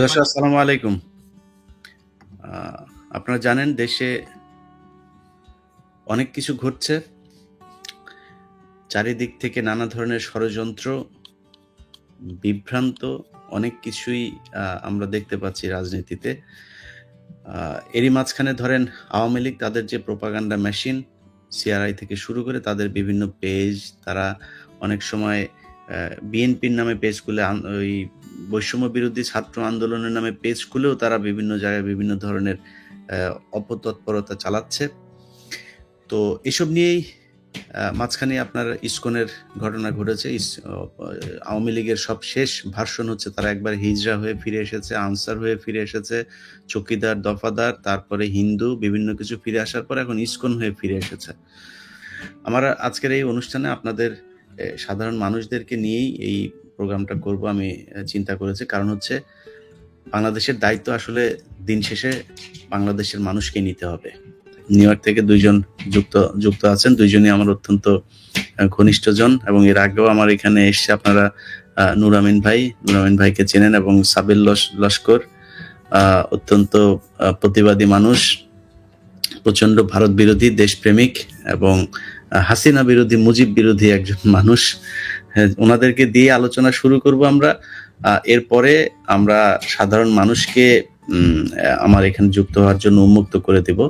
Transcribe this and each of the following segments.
আসসালামু আলাইকুম। আপনারা জানেন দেশে অনেক কিছু ঘটছে। চারিদিক থেকে নানা ধরনের ষড়যন্ত্র বিভ্রান্ত অনেক কিছুই আমরা দেখতে পাচ্ছি রাজনীতিতে। এরই মাঝখানে ধরেন আওয়ামী লীগ তাদের যে প্রোপাগান্ডা মেশিন সিআরআই থেকে শুরু করে তাদের বিভিন্ন পেজ তারা অনেক সময় বিএনপির নামে পেজ খুলে ওই বৈষম্য বিরোধী ছাত্র আন্দোলনের নামে পেজ খুলেও তারা বিভিন্ন জায়গায় বিভিন্ন ধরনের অপতৎপরতা চালাচ্ছে। তো এসব নিয়েই মাঝখানে আপনার ইস্কনের ঘটনা ঘটেছে। আওয়ামী লীগের সব শেষ ভার্সন হচ্ছে তারা একবার হিজরা হয়ে ফিরে এসেছে, আনসার হয়ে ফিরে এসেছে, চকিদার, দফাদার, তারপরে হিন্দু, বিভিন্ন কিছু ফিরে আসার পর এখন ইস্কন হয়ে ফিরে এসেছে। আমার আজকের এই অনুষ্ঠানে আপনাদের সাধারণ মানুষদেরকে নিয়েই এই প্রোগ্রামটা করব আমি চিন্তা করেছি। কারণ হচ্ছে, বাংলাদেশের দায়িত্ব আসলে দিন শেষে বাংলাদেশের মানুষকে নিতে হবে। নিউ ইয়র্ক থেকে দুইজন যুক্ত যুক্ত আছেন। দুইজনই আমার অত্যন্ত ঘনিষ্ঠজন এবং এর আগেও আমার এখানে এসছে আপনারা নুরামিন ভাই। নুরামিন ভাইকে চেনেন এবং সাবিল লস- লস্কর অত্যন্ত প্রতিবাদী মানুষ প্রচণ্ড ভারত বিরোধী দেশপ্রেমিক এবং হাসিনা বিরোধী মুজিব বিরোধী একজন মানুষ। হ্যাঁ, ওনাদেরকে দিয়ে আলোচনা শুরু করব আমরা। এরপরে আমরা সাধারণ মানুষকে আমার এখানে যুক্ত হওয়ার জন্য উন্মুক্ত করে দেব।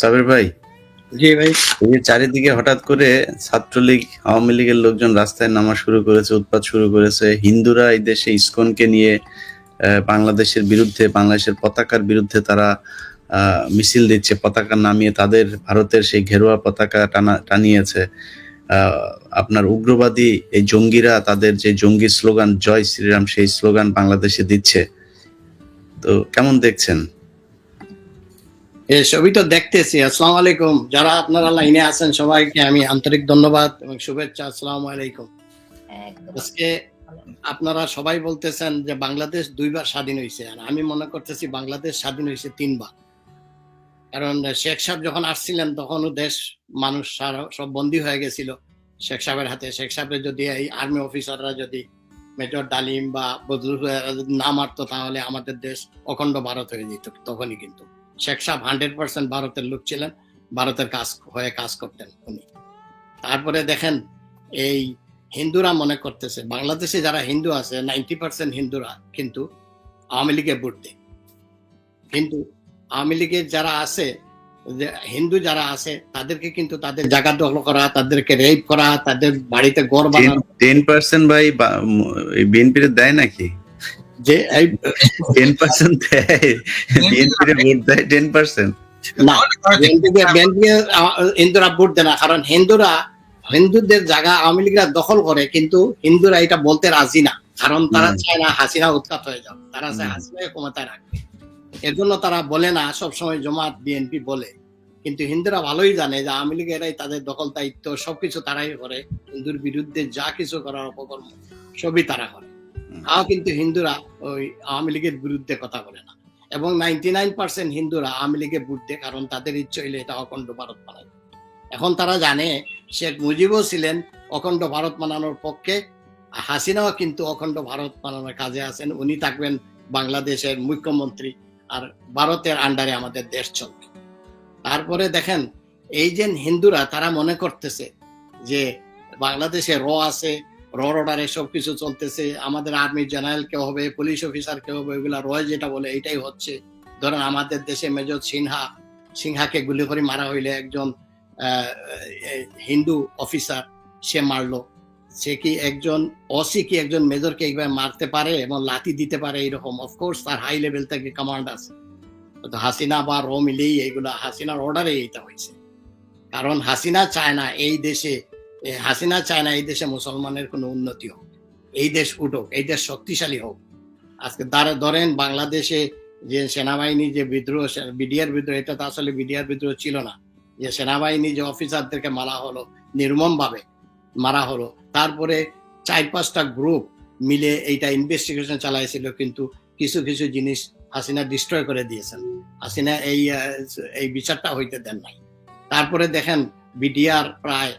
সাবের ভাই। জি ভাই। এই চারিদিকে হঠাৎ করে ছাত্রলীগ আওয়ামী লীগের লোকজন রাস্তায় নামা শুরু করেছে উৎপাত শুরু করেছে। হিন্দুরা এই দেশে ইসকনকে নিয়ে বাংলাদেশের বিরুদ্ধে বাংলাদেশের পতাকার বিরুদ্ধে তারা মিছিল দিচ্ছে পতাকা নামিয়ে তাদের ভারতের সেই ঘেরুয়া পতাকা টানা টানিয়েছে। আহ, আপনার উগ্রবাদী এই জঙ্গিরা তাদের যে জঙ্গি স্লোগান জয় শ্রীরাম সেই স্লোগান বাংলাদেশে দিচ্ছে। তো কেমন দেখছেন? এই ছবি তো দেখতেছি। আসসালামু আলাইকুম। যারা আপনারা লাইনে আছেন সবাইকে আমি আন্তরিক ধন্যবাদ এবং শুভেচ্ছা। আসসালামু আলাইকুম। একদম। আজকে আপনারা সবাই বলতেছেন যে বাংলাদেশ দুইবার স্বাধীন হয়েছে আর আমি মনে করতেছি বাংলাদেশ স্বাধীন হয়েছে তিনবার। কারণ শেখ সাহেব যখন আসছিলেন, তখনও দেশ, মানুষ সব বন্দী হয়ে গেছিল। শেখ সাহেবের হাতে, শেখ সাহেবের যদি এই আর্মি অফিসাররা যদি মেজর ডালিম বা বদরুল না মারতো, তাহলে আমাদের দেশ অখণ্ড ভারত হয়ে যেত তখনই কিন্তু। শেখ সাহেব হান্ড্রেড পার্সেন্ট ভারতের লোক ছিলেন, ভারতের কাজ হয়ে কাজ করতেন উনি। তারপরে দেখেন, এই হিন্দুরা মনে করতেছে, বাংলাদেশে যারা হিন্দু আছে নাইনটি পার্সেন্ট হিন্দুরা কিন্তু আওয়ামী লীগে ভোট দেয়। কিন্তু আওয়ামী লীগের যারা আছে হিন্দু যারা আছে তাদেরকে কিন্তু তাদের জায়গা দখল করা তাদেরকে রেপ করা তাদের বাড়িতে গড় বানানো। টেন পার্সেন্ট ভাই বিএনপির দেয় নাকি? যে এই টেন পার্সেন্ট দেয়? বিএনপির ভোট দেয় টেন পার্সেন্ট না হিন্দুরা ভোট দেয় না কারণ হিন্দুরা হিন্দুদের জায়গা আওয়ামী লীগরা দখল করে কিন্তু হিন্দুরা এটা বলতে রাজি না। কারণ তারা চায় না হাসিনা উৎখাত হয়ে যাও তারা চায় হুম। হাসিনাকে ক্ষমতায় রাখবে এর জন্য তারা বলে না সবসময় জমাত বিএনপি বলে। কিন্তু হিন্দুরা ভালোই জানে যে আওয়ামী লীগেরাই তাদের দখল দায়িত্ব সবকিছু তারাই করে। হিন্দুর বিরুদ্ধে যা কিছু করার অপকর্ম সবই তারা করে। তাও কিন্তু হিন্দুরা ওই আওয়ামী লীগের বিরুদ্ধে কথা বলে না। এবং নাইনটি নাইন পার্সেন্ট হিন্দুরা আওয়ামী লীগের বিরুদ্ধে কারণ তাদের ইচ্ছে হইলে এটা অখণ্ড ভারত বানায়। এখন তারা জানে শেখ মুজিবও ছিলেন অখণ্ড ভারত বানানোর পক্ষে। হাসিনাও কিন্তু অখণ্ড ভারত বানানোর কাজে আছেন। উনি থাকবেন বাংলাদেশের মুখ্যমন্ত্রী। আর ভারতের আন্ডারে আমাদের দেশ চলবে। তারপরে দেখেন, এই যে হিন্দুরা, তারা মনে করতেছে যে বাংলাদেশে র আছে, র অর্ডারে সবকিছু চলতেছে, আমাদের আর্মি জেনারেল কে হবে পুলিশ অফিসার কেউ হবে এগুলা রয় যেটা বলে এটাই হচ্ছে। ধরেন আমাদের দেশে মেজর সিনহা, সিনহাকে গুলি করে মারা হইলে একজন হিন্দু অফিসার সে মারলো। সে কি একজন অসি কি একজন মেজরকে এইভাবে মারতে পারে এবং লাথি দিতে পারে এরকম? অফকোর্স তার হাই লেভেল থেকে কমান্ড আছে। তো হাসিনা বা র মিলেই এইগুলা, হাসিনার অর্ডারে এইটা হয়েছে। কারণ হাসিনা চায় না এই দেশে হাসিনা চায় না এই দেশে মুসলমানের কোনো উন্নতি হোক। এই দেশ উঠুক, এই দেশ শক্তিশালী হোক। আজকে দাঁড়া- ধরেন বাংলাদেশে যে সেনাবাহিনী যে বিদ্রোহ বিডিআর বিদ্রোহ, এটা তো আসলে বিডিআর বিদ্রোহ ছিল না। যে সেনাবাহিনী যে অফিসারদেরকে মারা হলো নির্মম ভাবে মারা হলো। তারপরে চার পাঁচটা গ্রুপ মিলে এইটা ইনভেস্টিগেশন চালাইছিল, কিন্তু কিছু কিছু জিনিস হাসিনা ডিস্ট্রয় করে দিয়েছেন। হাসিনা এই এই বিচারটা হইতে দেন নাই। তারপরে দেখেন বিডিআর প্রায়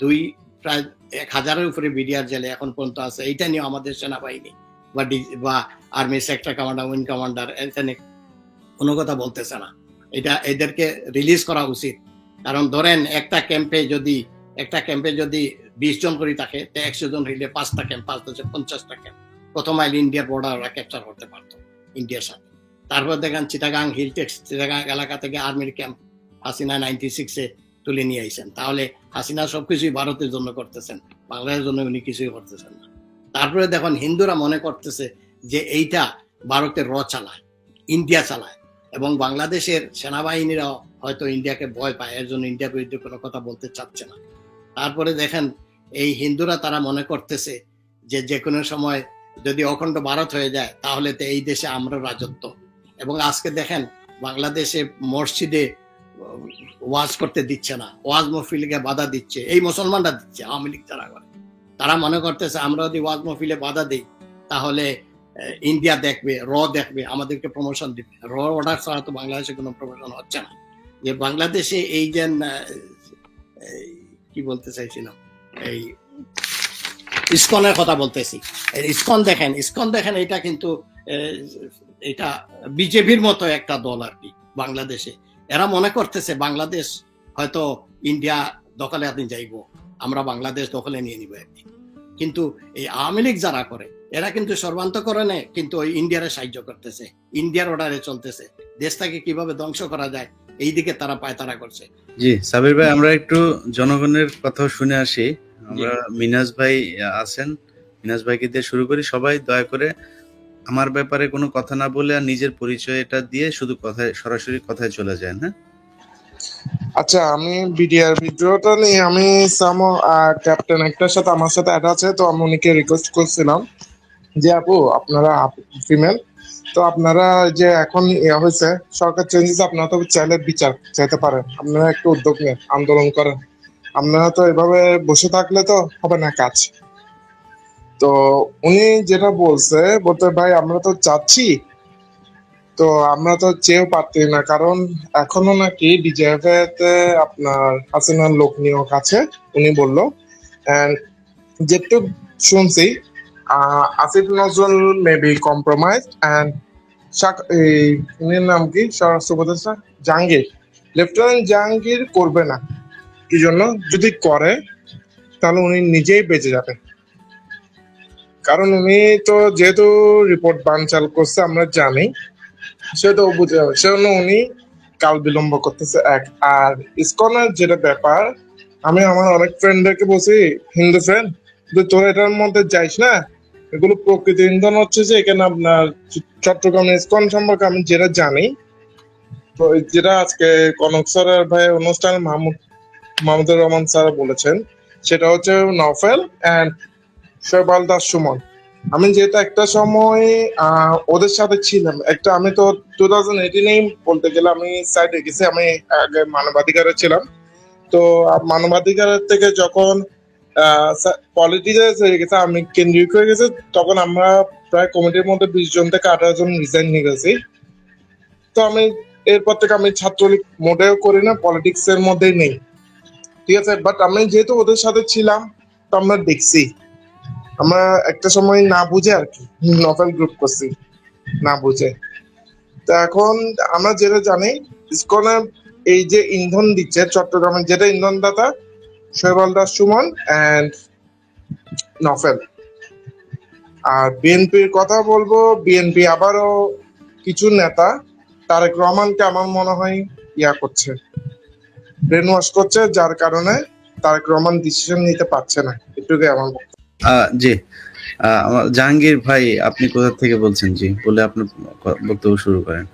দুই, প্রায় এক হাজারের উপরে বিডিআর জেলে এখন পর্যন্ত আছে। এইটা নিয়ে আমাদের সেনাবাহিনী বা বা army sector commander wing commander এখানে কোনো কথা বলতেছে না। এটা এদেরকে রিলিজ করা উচিত। কারণ ধরেন একটা ক্যাম্পে যদি, একটা ক্যাম্পে যদি বিশ জন করে থাকে তো একশো জন হইলে পাঁচটা ক্যাম্প পাঁচ দশে পঞ্চাশটা ক্যাম্প কত মাইল ইন্ডিয়ার বর্ডার ক্যাপচার করতে পারতো, ইন্ডিয়ার সাথে। তারপর দেখেন চিটাগাং হিল টেক্স চিটাগাং এলাকা থেকে আর্মির ক্যাম্প হাসিনা নাইনটি সিক্সে তুলে নিয়ে আইছেন তাহলে হাসিনা সবকিছুই ভারতের জন্য করতেছেন, বাংলাদেশের জন্য উনি কিছুই করতেছেন না। তারপরে দেখুন হিন্দুরা মনে করতেছে যে এইটা ভারতের র চালায়, ইন্ডিয়া চালায় এবং বাংলাদেশের সেনাবাহিনীরাও হয়তো ইন্ডিয়াকে ভয় পায়, এর জন্য ইন্ডিয়ার বিরুদ্ধে কোনো কথা বলতে চাচ্ছে না। তারপরে দেখেন এই হিন্দুরা তারা মনে করতেছে যে যে কোনো সময় যদি অখণ্ড ভারত হয়ে যায়, তাহলে তো এই দেশে আমরা রাজত্ব। এবং আজকে দেখেন, বাংলাদেশে মসজিদে ওয়াজ করতে দিচ্ছে না। ওয়াজ মহফিলকে বাধা দিচ্ছে। এই মুসলমানরা দিচ্ছে, আওয়ামী লীগ যারা করে। তারা মনে করতেছে, আমরা যদি ওয়াজ মহফিলে বাধা দিই, তাহলে ইন্ডিয়া দেখবে, র দেখবে, আমাদেরকে প্রমোশন দিবে। র অর্ডার ছাড়া তো বাংলাদেশে কোনো প্রমোশন হচ্ছে না। যে বাংলাদেশে এই যে কি বলতে চাইছিলাম? এই ইসকনের কথা বলতেছি। ইসকন দেখেন ইসকন দেখেন, এটা কিন্তু এটা বিজেপির মতো একটা দল আর কি, বাংলাদেশে। এরা মনে করতেছে বাংলাদেশ হয়তো ইন্ডিয়া দখলে আপনি যাইব, আমরা বাংলাদেশ দখলে নিয়ে নিব একদিন কিন্তু এই আওয়ামী লীগ যারা করে, এরা কিন্তু সর্বান্তকরণে কিন্তু ওই ইন্ডিয়ারে সাহায্য করতেছে, ইন্ডিয়ার অর্ডারে চলতেছে। দেশটাকে কীভাবে ধ্বংস করা যায় এই দিকে তারা পায়তারা করছে। জি সাবির ভাই আমরা একটু জনগণের কথা শুনে আসি। আমরা মিনাজ ভাই আছেন। মিনাজ ভাইকে দিয়ে শুরু করি। সবাই দয়া করে আমার ব্যাপারে কোনো কথা না বলে আর নিজের পরিচয় এটা দিয়ে শুধু কথায় সরাসরি কথায় চলে যায় হ্যাঁ? আচ্ছা আমি বিডিআর ভিডিওটা নিয়ে আমি সামো ক্যাপ্টেন একটার সাথে আমার সাথে অ্যাড আছে তো আমি উনিকে রিকোয়েস্ট করছিলাম। যে আপু আপনারা ফিমেল তো আপনারা যে এখন ইয়ে হয়েছে, সরকার চেঞ্জেস আপনারা তো চাইলে বিচার চাইতে পারেন। আপনারা একটু উদ্যোগ নেন আন্দোলন করেন। আপনারা তো এভাবে বসে থাকলে তো হবে না কাজ। তো উনি যেটা বলছে, বলতে ভাই, আমরা তো চাচ্ছি, তো আমরা তো চেয়েও পারছি না। কারণ এখনও নাকি ডিজিএফ তে আপনার হাসিনার লোক নিয়োগ আছে, উনি বলল। যেটুক শুনছি Asif Nazrul may be compromise and এই, উনির নাম কি? স্বরাষ্ট্র উপদেষ্টা জাহাঙ্গীর। লেফটেন্যান্ট জাহাঙ্গীর করবে না। কি জন্য? যদি করে, তাহলে উনি নিজেই বেঁচে যাবে। কারণ উনি তো যেহেতু রিপোর্ট বানচাল করছে, আমরা জানি। সেটা বুঝে যাবে। সেজন্য উনি কাল বিলম্ব করতেছে এক। আর ইসকনের যেটা ব্যাপার, আমি আমার অনেক ফ্রেন্ডদেরকে বলছি, হিন্দু ফ্রেন্ড তোরা এটার মধ্যে যাইস না এগুলো প্রকৃতি ইন্ধন হচ্ছে যে, এখানে আপনার চট্টগ্রাম ইসকন সম্পর্কে আমি যেটা জানি, তো যেটা আজকে কনক স্যারের ভাই অনুষ্ঠান মাহমুদ, মাহমুদুর রহমান স্যার বলেছেন, সেটা হচ্ছে নফেল অ্যান্ড শৈবাল দাস সুমন। আমি যেহেতু একটা সময় ওদের সাথে ছিলাম, একটা আমি তো টু থাউজেন্ড এইটিনেই বলতে গেলে আমি সাইডে গেছি, আমি আগে মানবাধিকারে ছিলাম। তো মানবাধিকারের থেকে যখন পলিটিক্যাল হয়ে গেছে, আমি কেন্দ্রিক হয়ে গেছে, তখন আমরা প্রায় কমিটির মধ্যে বিশ জন থেকে আঠারো জন রিজাইন নিয়ে গেছি। তো আমি এরপর থেকে আমি ছাত্রলীগ মোটেও করি না পলিটিক্স এর মধ্যেই নেই। ঠিক আছে বাট আমি যেহেতু ওদের সাথে ছিলাম, তো আমরা দেখছি। আমরা একটা সময় না বুঝে আর কি নভেল গ্রুপ করছি, না বুঝে। তো এখন আমরা যেটা জানি ইসকনে এই যে ইন্ধন দিচ্ছে, চট্টগ্রামের যেটা ইন্ধন দাতা শৈবাল দাস সুমন অ্যান্ড নফেল আর বিএনপির কথা বলব বিএনপি আবারও কিছু নেতা তারেক রহমানকে আমার মনে হয় ইয়া করছে ব্রেন ওয়াশ করছে যার কারণে তারেক রহমান ডিসিশন নিতে পারছে না। এটুকুই আমার জি। জাহাঙ্গীর ভাই আপনি কোথা থেকে বলছেন? জি বলে আপনার ক- বক্তব্য শুরু করেন।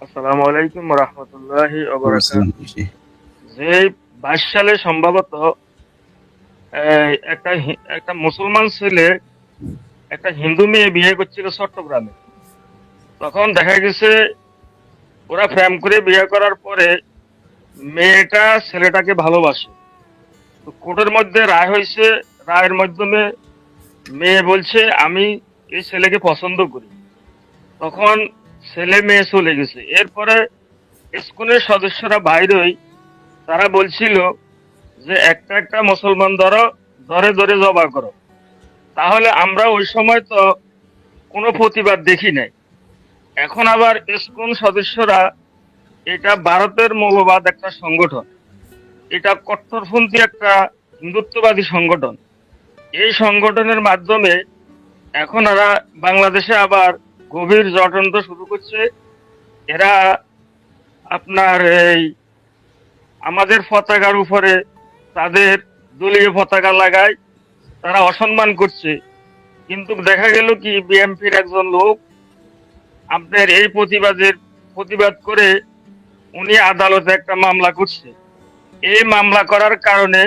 আসসালামু আলাইকুম রহমতুল্লাহি জি। যে বাইশ সালে সম্ভবত একটা একটা মুসলমান ছেলে, একটা হিন্দু মেয়ে বিয়ে করছিল চট্টগ্রামে। তখন দেখা গেছে, ওরা প্রেম করে বিয়ে করার পরে মেয়েটা ছেলেটাকে ভালোবাসে। তো কোর্টের মধ্যে রায় হয়েছে, রায়ের মাধ্যমে মেয়ে বলছে, আমি এই ছেলেকে পছন্দ করি। তখন ছেলে মেয়ে চলে গেছে। এরপরে স্কুলের সদস্যরা বাইরেই তারা বলছিল যে একটা একটা মুসলমান ধরো, ধরে ধরে জবা করো। তাহলে আমরা ওই সময় তো কোনো প্রতিবাদ দেখি নাই। এখন আবার ইসকন সদস্যরা এটা ভারতের মৌলবাদ একটা সংগঠন। এটা কট্টরপন্থী একটা হিন্দুত্ববাদী সংগঠন। এই সংগঠনের মাধ্যমে এখন এরা বাংলাদেশে আবার গভীর জটন্ত শুরু করছে। এরা আপনার এই আমাদের পতাকার উপরে তাদের দলীয় পতাকা লাগায় তারা অসম্মান করছে। কিন্তু দেখা গেল কি বিএনপির একজন লোক আপনার এই প্রতিবাদের প্রতিবাদ করে উনি আদালতে একটা মামলা করছে। এই মামলা করার কারণে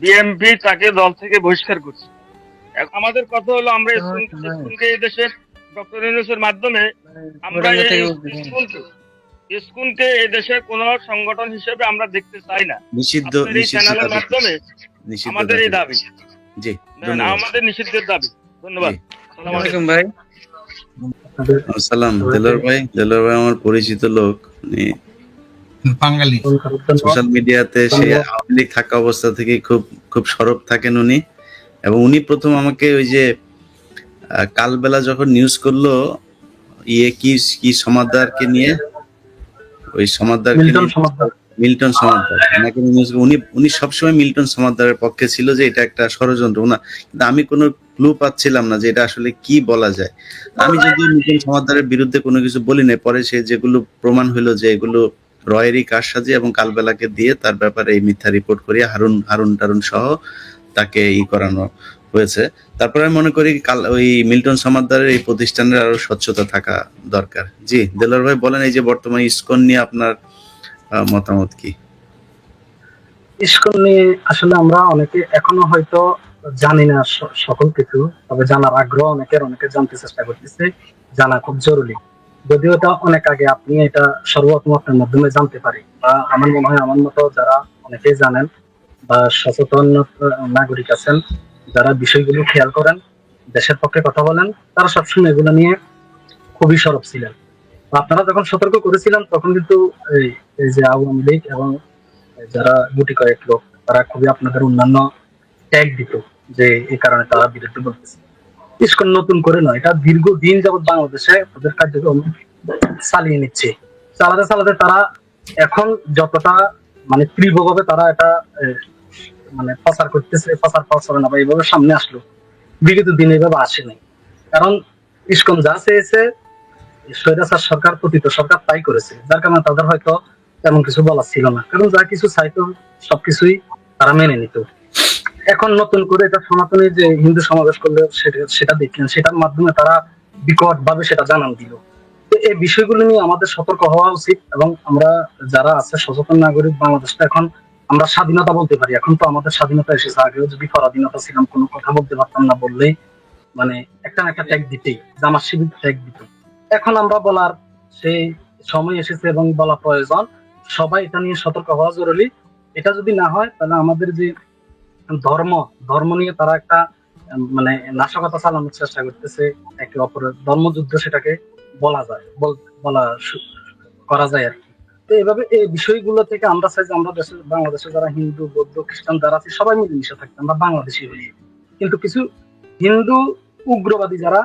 বিএনপি তাকে দল থেকে বহিষ্কার করছে। আমাদের কথা হলো আমরা স্কুলকে এই দেশের ডক্টর ইউনুসের মাধ্যমে আমরা দেশের কোন সংগঠন হিসেবে আমরা দেখতে চাই না। নিষিদ্ধ চ্যানেলের মাধ্যমে আমাদের এই দাবি। জি আমাদের নিষিদ্ধের দাবি। ধন্যবাদ। আলাইকুম। ভাই। সালাম দেলোর ভাই। দেলোর ভাই আমার পরিচিত লোক। উনি বাঙালি। সোশ্যাল মিডিয়াতে সে আওয়ামী লীগ থাকা অবস্থা থেকে খুব খুব সরব থাকেন উনি। এবং উনি প্রথম আমাকে ওই যে কালবেলা যখন নিউজ করল ইয়ে কি কি সমাদারকে নিয়ে ওই সমাদারকে মিল্টন সমাদার মিল্টন সমাদ্দার। ওনাকে উনি উনি সবসময় মিল্টন সমাদ্দারের পক্ষে ছিল যে এটা একটা ষড়যন্ত্র। না কিন্তু আমি কোনো ক্লু পাচ্ছিলাম না যে এটা আসলে কি বলা যায়। আমি যদি মিল্টন সমাদ্দারের বিরুদ্ধে কোনো কিছু বলি না পরে সে যেগুলো প্রমাণ হলো যে এগুলো রয়েরই কারসাজি এবং কালবেলাকে দিয়ে তার ব্যাপারে এই মিথ্যা রিপোর্ট করিয়ে হারুন হারুন টারুন সহ তাকে ই করানো হয়েছে। তারপরে আমি মনে করি কাল ওই মিল্টন সমাদ্দারের এই প্রতিষ্ঠানের আরও স্বচ্ছতা থাকা দরকার। জি, দেলোর ভাই বলেন এই যে বর্তমানে ইসকন নিয়ে আপনার মতামত কি? নিয়ে আসলে আমরা অনেকে এখনও হয়তো জানি না সকল কিছু, তবে জানার আগ্রহ অনেকের, অনেকে জানতে চেষ্টা করতেছে, জানা খুব জরুরি। যদিও এটা অনেক আগে আপনি এটা সর্বপ্রথম আপনার মাধ্যমে জানতে পারি, বা আমার মনে হয় আমার মতো যারা অনেকেই জানেন বা সচেতন নাগরিক আছেন যারা বিষয়গুলো খেয়াল করেন, দেশের পক্ষে কথা বলেন, তারা সবসময় এগুলো নিয়ে খুবই সরব ছিলেন। আপনারা যখন সতর্ক করেছিলেন, তখন কিন্তু এই যে আওয়ামী লীগ এবং যারা গুটি কয়েক লোক, তারা খুবই আপনাদের অন্যান্য ট্যাগ দিত যে এই কারণে তারা বিরুদ্ধে বলতেছে। ইস্কন নতুন করে নয়, এটা দীর্ঘদিন যাবৎ বাংলাদেশে তাদের কার্যক্রম চালিয়ে নিচ্ছে। চালাতে চালাতে তারা এখন যতটা মানে তীব্রভাবে তারা এটা মানে প্রচার করতেছে, প্রচার প্রচারণা বা এইভাবে সামনে আসলো। বিগত দিন এইভাবে আসে নাই। কারণ ইস্কন যা চেয়েছে, স্বৈরাচার সরকার পতিত সরকার তাই করেছে। যার কারণে তাদের হয়তো তেমন কিছু বলা ছিল না। কারণ যা কিছু চাইতো, সবকিছুই তারা মেনে নিত। এখন নতুন করে এটা সনাতনী যে হিন্দু সমাবেশ করলে সেটা সেটা দেখলেন, সেটার মাধ্যমে তারা বিকট ভাবে সেটা জানান দিল। তো এই বিষয়গুলো নিয়ে আমাদের সতর্ক হওয়া উচিত এবং আমরা যারা আছে, সচেতন নাগরিক, বাংলাদেশটা এখন আমরা স্বাধীনতা বলতে পারি। এখন তো আমাদের স্বাধীনতা এসেছে। আগেও যদি পরাধীনতা ছিলাম, কোনো কথা বলতে পারতাম না বললেই মানে একটা না একটা ট্যাগ দিতেই জামার শিবির ট্যাগ দিত। এখন আমরা বলার সেই সময় এসেছে এবং বলা প্রয়োজন। সবাই এটা নিয়ে সতর্ক হওয়া জরুরি। এটা যদি না হয়, তাহলে আমাদের যে ধর্ম ধর্ম নিয়ে তারা একটা মানে নাশকতা চালানোর চেষ্টা করতেছে। একে অপরের ধর্মযুদ্ধ সেটাকে বলা যায়, বল- করা যায় আর তো এভাবে এই বিষয়গুলো থেকে আমরা চাই যে আমরা দেশে বাংলাদেশে যারা হিন্দু, বৌদ্ধ, খ্রিস্টান যারা আছে, সবাই মিলেমিশে থাকতে, আমরা বাংলাদেশি হই। কিন্তু কিছু হিন্দু, উগ্রবাদী যারা,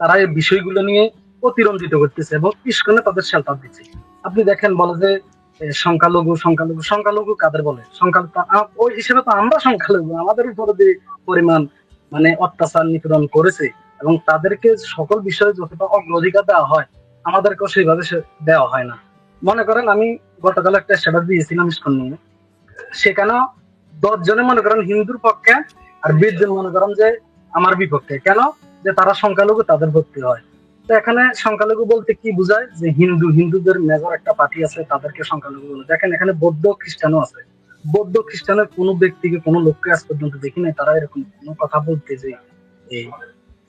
তারা এই বিষয়গুলো নিয়ে অতিরঞ্জিত করতেছে এবং ইস্কনে তাদের শেল্টার দিচ্ছে। আপনি দেখেন বলে যে সংখ্যালঘু সংখ্যালঘু সংখ্যালঘু কাদের বলে? সংখ্যালঘু ওই হিসেবে তো আমরা সংখ্যালঘু, আমাদের উপরে যে পরিমাণ মানে অত্যাচার নিপীড়ন করেছে এবং তাদেরকে সকল বিষয়ে যতটা অগ্রাধিকার দেওয়া হয়, আমাদেরকেও সেইভাবে দেওয়া হয় না। মনে করেন আমি গতকাল একটা সেবা দিয়েছিলাম ইস্কন নিয়ে। সেখানেও দশ জনে মনে করেন হিন্দুর পক্ষে আর বিশ জন মনে করেন যে আমার বিপক্ষে। কেন? যে তারা সংখ্যালঘু, তাদের ভর্তি হয়। তো এখানে সংখ্যালঘু বলতে কি বোঝায়? যে হিন্দু, হিন্দুদের মেজর একটা পার্টি আছে, তাদেরকে সংখ্যালঘু বলে। দেখেন এখানে বৌদ্ধ খ্রিস্টানও আছে। বৌদ্ধ খ্রিস্টানের কোনো ব্যক্তিকে, কোনো লোককে আজ পর্যন্ত দেখি নাই। তারা এরকম কোনো কথা বলতে যে এই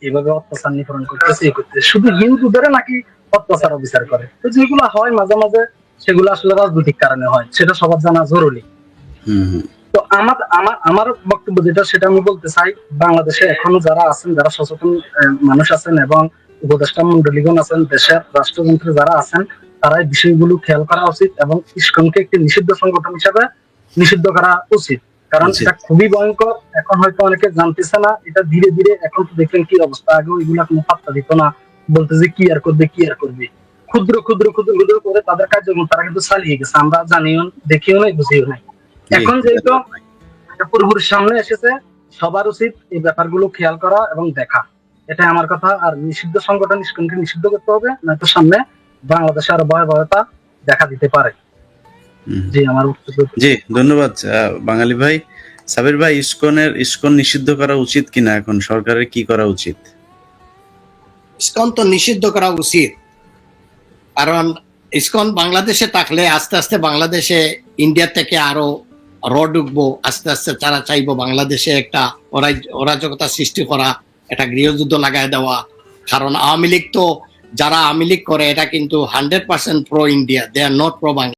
এইভাবে অত্যাচার নিপরণ করতেছে এই করতেছে। শুধু হিন্দুদের নাকি অত্যাচার অবিচার করে। তো যেগুলো হয় মাঝে মাঝে সেগুলো আসলে রাজনৈতিক কারণে হয়। সেটা সবার জানা জরুরি। তো আমার আমার আমার বক্তব্য যেটা সেটা আমি বলতে চাই বাংলাদেশে এখনও যারা আছেন যারা সচেতন মানুষ আছেন এবং উপদেষ্টা মন্ডলীগণ আছেন দেশের রাষ্ট্রযন্ত্রে যারা আছেন তারা এই বিষয়গুলো খেয়াল করা উচিত এবং ইস্কনকে একটি নিষিদ্ধ সংগঠন হিসাবে নিষিদ্ধ করা উচিত। কারণ এটা খুবই ভয়ঙ্কর এখন হয়তো অনেকে জানতেছে না এটা ধীরে ধীরে এখন তো দেখলেন কি অবস্থা আগে এগুলা কোনো পাত্তা দিত না বলতে যে কি আর করবে কি আর করবে। ক্ষুদ্র ক্ষুদ্র ক্ষুদ্র ক্ষুদ্র করে তাদের কার্যক্রম তারা কিন্তু চালিয়ে গেছে আমরা জানিও দেখিও নাই বুঝিও নাই। এখন যেহেতু এটা পুরোপুরি সামনে এসেছে সবার উচিত এই ব্যাপারগুলো খেয়াল করা এবং দেখা। এটা আমার কথা আর নিষিদ্ধ সংগঠন ইস্কনকে নিষিদ্ধ করতে হবে নয়তো সামনে বাংলাদেশে আরও ভয়াবহতা দেখা দিতে পারে। জি আমার জি ধন্যবাদ। বাঙালি ভাই সাবির ভাই ইসকনের ইসকন নিষিদ্ধ করা উচিত কিনা এখন? সরকারের কি করা উচিত? ইসকন তো নিষিদ্ধ করা উচিত। কারণ ইসকন বাংলাদেশে থাকলে আস্তে আস্তে বাংলাদেশে ইন্ডিয়া থেকে আরও র ঢুকবো আস্তে আস্তে তারা চাইব বাংলাদেশে একটা অরাজকতা সৃষ্টি করা একটা গৃহযুদ্ধ লাগাই দেওয়া। কারণ আওয়ামী লীগ তো যারা আওয়ামী লীগ করে এটা কিন্তু hundred percent pro India they are not pro Bangla